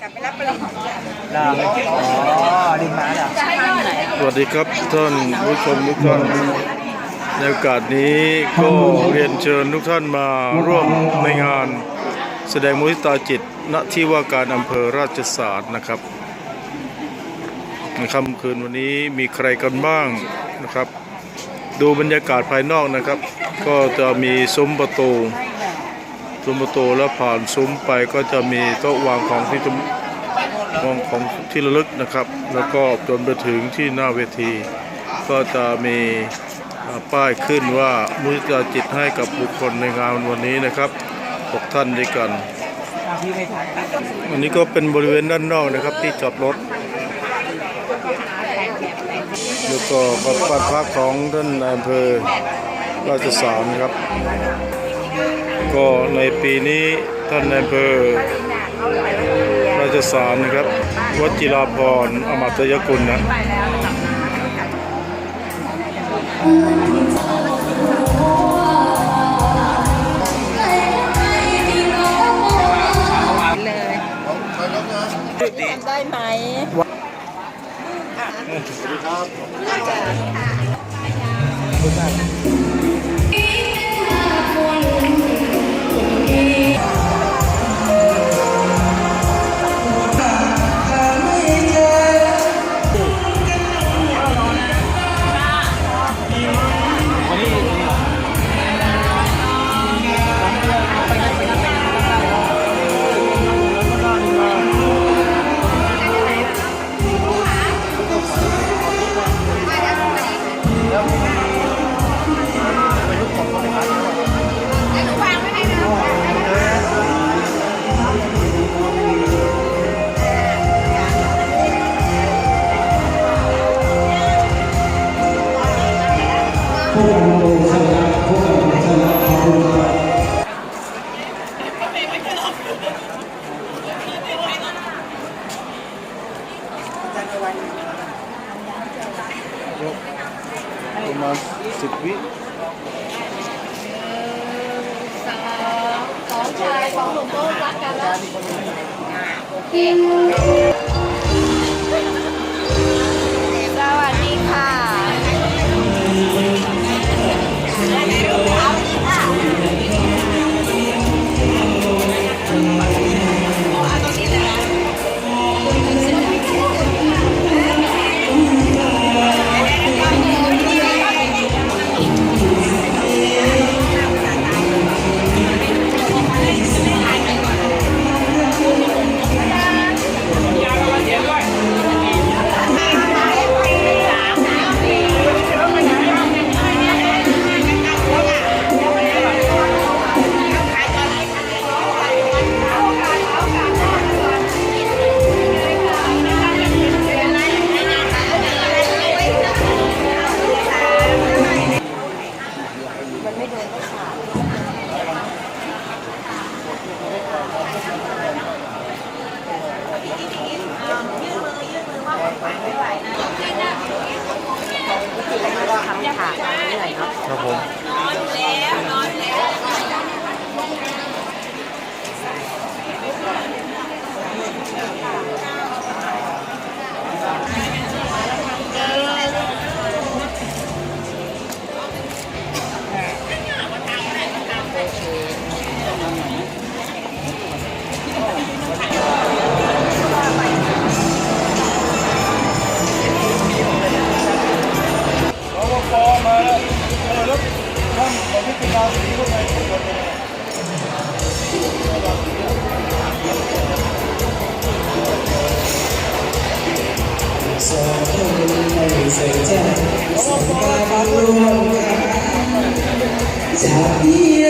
กลับไปรับปริญญาดาวอ๋อดินมาเหรอสวัสดีครับท่านผู้ชมทุกท่านในโอกาสนี้ก็เรียนเชิญทุกท่านมาร่วมในงาน แสดงมุทิตาจิต ณที่ว่าการอำเภอราชสารนะครับในค่ำคืนวันนี้มีใครกันบ้างนะครับ ดูบรรยากาศภายนอกนะครับ ก็จะมีซุ้มประตู ซุ้มประตูแล้วผ่านซุ้มไปก็จะมีโต๊ะวางของที่จะวางของที่ระลึกนะครับ แล้วก็จนไปถึงที่หน้าเวที ก็จะมีป้ายขึ้นว่ามุทิตาจิตให้กับบุคคลในงานวันนี้นะครับหกท่านด้วยกันอันนี้ก็เป็นบริเวณด้านนอกนะครับที่จอดรถแล้วก็บ้านพักของท่านอำเภอราชสารนะครับ ก็ในปีนี้ท่านนายอำเภอราชสารนะครับวจิราพรอมตยกุลนะเลยจำได้ไหม ประมาณสิบวิสองชายสองหนุ่มก็รักกันแล้ว olarak tam bebek tedavisi olmayı kullanıyorlar. Hãy subscribe cho kênh Ghiền Mì Gõ Để không bỏ lỡ những video hấp dẫn